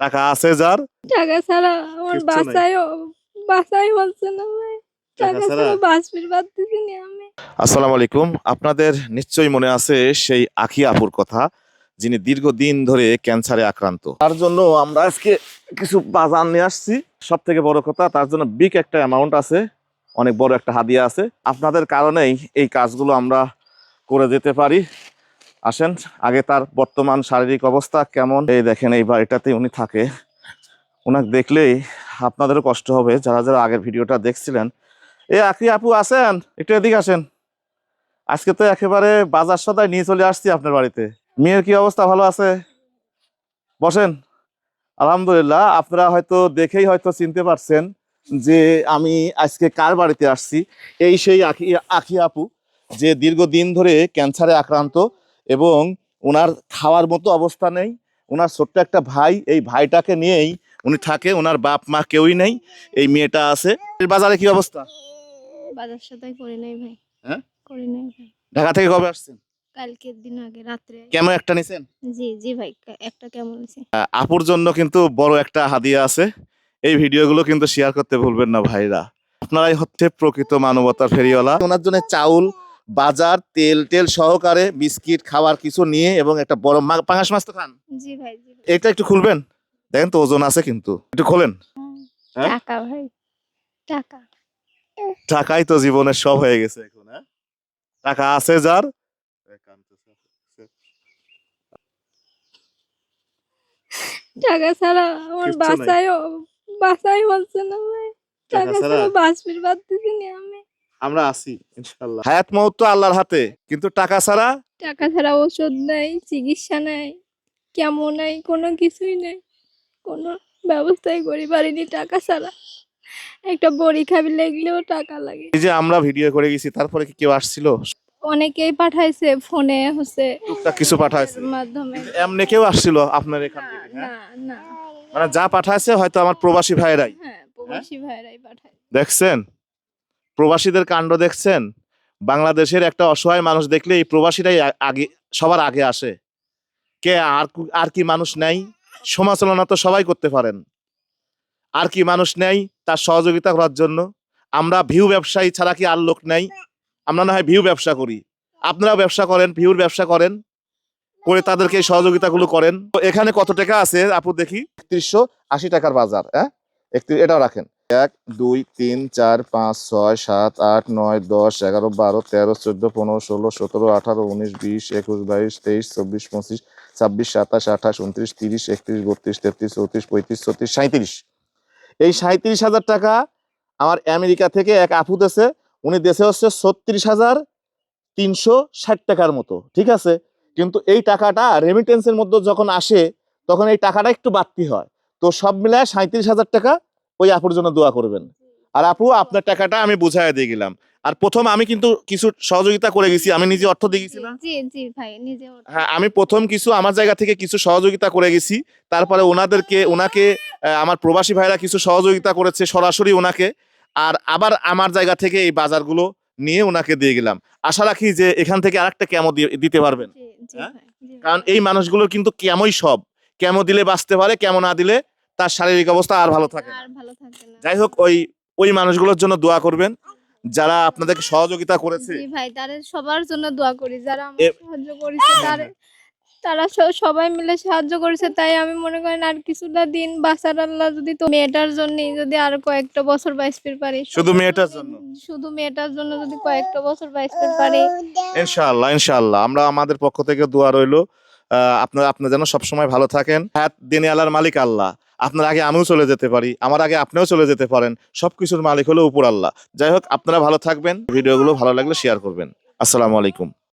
টাকা আছে যার? টাকা ছাড়া আমার। বাসায় বাসায় বলছে না ভাই। টাকা টাকা ছাড়া? ছাড়া বাঁচবির না আমি। আসসালামু আলাইকুম। আপনাদের নিশ্চয়ই মনে আছে সেই আখি আপুর কথা যিনি দীর্ঘদিন ধরে ক্যান্সারে আক্রান্ত। তার জন্য আমরা আজকে কিছু বাজার নিয়ে আসছি। সব থেকে বড় কথা তার জন্য বিগ একটা অ্যামাউন্ট আছে অনেক বড় একটা হাদিয়া আছে। আপনাদের কারণেই এই কাজগুলো আমরা করে যেতে পারি। আসেন, আগে তার বর্তমান শারীরিক অবস্থা কেমন? এই দেখেন, এই বাড়িটাতে উনি থাকে। ওনাকে দেখলেই আপনাদেরও কষ্ট হবে। যারা যারা আগের ভিডিওটা দেখছিলেন, এ আখি আপু আছেন একটু এদিকে আসেন। আজকে তো একেবারে বাজার সদায় নিয়ে চলে আসছি আপনার বাড়িতে। মেয়ের কি অবস্থা, ভালো আছে? বসেন। আলহামদুলিল্লাহ, আপনারা হয়তো দেখেই হয়তো চিনতে পারছেন যে আমি আজকে কার বাড়িতে আসছি? এই সেই আখি আখি আপু, যে দীর্ঘদিন ধরে ক্যান্সারে আক্রান্ত। এবং ওনার খাওয়ার মতো অবস্থা নেই। ওনার ছোট্ট একটা ভাই এই ভাইটাকে নিয়েই উনি থাকে। ওনার বাপ মা কেউই নেই। এই মেয়েটা আছে। বাজারে কি অবস্থা? বাজার করে নাই ভাই। হ্যাঁ? করে নাই ভাই। ঢাকা থেকে কবে আসছেন? কালকের দিন আগে রাত্রে। কেমন একটা নিছেন? জি জি ভাই একটা কেমন আছে আপুর জন্য কিন্তু বড় একটা হাদিয়া আছে। এই ভিডিওগুলো কিন্তু শেয়ার করতে ভুলবেন না ভাইরা। আপনারাই হচ্ছে প্রকৃত মানবতার ফেরিওয়ালা। ওনার জন্য চাউল বাজার তেল টেল সহকারে বিস্কিট খাবার কিছু নিয়ে এবং একটা বড় পাঙাশ মাছ তো খান। জি ভাই এটা একটু খুলবেন? দেখেন তো ওজন আছে কিন্তু। একটু খোলেন। হ্যাঁ? টাকা ভাই টাকা। টাকাই তো জীবনের সব হয়ে গেছে এখন হ্যাঁ? টাকা আছে যার। টাকা ছাড়া আমার। বাসায় বাসায় বলছে না ভাই। টাকা ছাড়া? ছাড়া বাঁচবির পারতেছি না আমি। আমরা আছি ইনশাল্লাহ হায়াত মৌত তো আল্লাহর হাতে কিন্তু টাকা ছাড়া? টাকা ছাড়া ওষুধ নাই চিকিৎসা নাই কেমন নাই কোনো কিছুই নেই। কোনো ব্যবস্থাই করি পারিনি টাকা ছাড়া। একটা বড়ি খাবি লাগলেও টাকা লাগে। এই যে আমরা ভিডিও করে গেছি তারপরে কি কেউ আসছিল? অনেকেই পাঠাইছে ফোনে হচ্ছে টুকটাক কিছু পাঠাইছে। মাধ্যমে। এমনি কেউ আসছিল আপনার এখান না থেকে হ্যাঁ? না না। মানে যা পাঠাইছে হয়তো আমার প্রবাসী ভাইরাই। হ্যাঁ প্রবাসী ভাইরাই পাঠায়। দেখছেন? প্রবাসীদের কাণ্ড দেখছেন? বাংলাদেশের একটা অসহায় মানুষ দেখলে এই প্রবাসীরাই আগে, সবার আগে আসে। কে আর আর কি মানুষ নেই? সমালোচনা তো সবাই করতে পারেন। আর কি মানুষ নেই তার সহযোগিতা করার জন্য? আমরা ভিউ ব্যবসায়ী ছাড়া কি আর লোক নেই? আমরা না হয় ভিউ ব্যবসা করি। আপনারাও ব্যবসা করেন, ভিউর ব্যবসা করেন, করে তাদেরকে সহযোগিতাগুলো করেন। এখানে কত টাকা আছে? আপু দেখি। একত্রিশশো আশি টাকার বাজার হ্যাঁ এটাও রাখেন। এক, দুই, তিন, চার, পাঁচ, ছয়, সাত, আট, নয়, দশ, এগারো, বারো, তেরো, চোদ্দ, পনেরো, ষোলো, সতেরো, আঠারো, উনিশ, বিশ, একুশ, বাইশ, তেইশ, চব্বিশ, পঁচিশ, ছাব্বিশ, সাতাশ, আঠাশ, উনত্রিশ, তিরিশ, একত্রিশ, বত্রিশ, তেত্রিশ, চৌত্রিশ, পঁয়ত্রিশ, ছত্রিশ সাঁত্রিশ এই সাঁত্রিশ হাজার টাকা আমার আমেরিকা থেকে এক আপু দেশে, উনি দেশে হচ্ছে ছত্রিশ হাজার তিনশো ষাট টাকার মতো, ঠিক আছে? কিন্তু এই টাকাটা রেমিটেন্সের মধ্যে যখন আসে, তখন এই টাকাটা একটু বাড়তি হয়। তো সব মিলায় সাঁত্রিশ হাজার টাকা ওই আপুর জন্য দোয়া করবেন। আর আপু আপনার টাকাটা আমি বুঝাই দিয়ে গেলাম। আর প্রথম আমি কিন্তু কিছু সহযোগিতা করে গেছি আমি নিজে অর্থ দিয়ে গেছি না জি জি ভাই নিজে হ্যাঁ আমি প্রথম কিছু আমার জায়গা থেকে কিছু সহযোগিতা করে গেছি। তারপরে ওনাদেরকে ওনাকে আমার প্রবাসী ভাইরা কিছু সহযোগিতা করেছে সরাসরি ওনাকে। আর আবার আমার জায়গা থেকে এই বাজারগুলো নিয়ে ওনাকে দিয়ে গেলাম। আশা রাখি যে এখান থেকে আরেকটা দিয়ে- দিতে পারবেন। হ্যাঁ? কারণ এই মানুষগুলোর কিন্তু কেমই সব। কেমো দিলে বাঁচতে পারে কেমো না দিলে তার শারীরিক অবস্থা আর ভালো থাকে না। যাই হোক ওই ওই মানুষগুলোর জন্য দোয়া করবেন। যারা আপনাদেরকে সহযোগিতা করেছে। জি ভাই তাদের সবার জন্য দোয়া করি। যারা আমাকে সাহায্য করেছে তার তারা সবাই মিলে সাহায্য করেছে। তাই আমি মনে করেন আর কিছুটা দিন বাঁচার আল্লাহ যদি তো মেয়েটার জন্য যদি আর কয়েকটা বছর বাঁচতে পারি। শুধু মেয়েটার জন্য? শুধু মেয়েটার জন্য যদি কয়েকটা বছর বাঁচতে পারি। ইনশাআল্লাহ ইনশাআল্লাহ। আমরা আমাদের পক্ষ থেকে দোয়া রইল। আপনারা আপনারা যেন সবসময় ভালো থাকেন। হায়াত দিনে আল্লাহর মালিক আল্লাহ। আপনার আগে আমিও চলে যেতে পারি, আমার আগে আপনিও চলে যেতে পারেন সব কিছুর মালিক হলো উপর আল্লাহ। যাই হোক, আপনারা ভালো থাকবেন, ভিডিওগুলো ভালো লাগলে শেয়ার করবেন। আসসালামু আলাইকুম।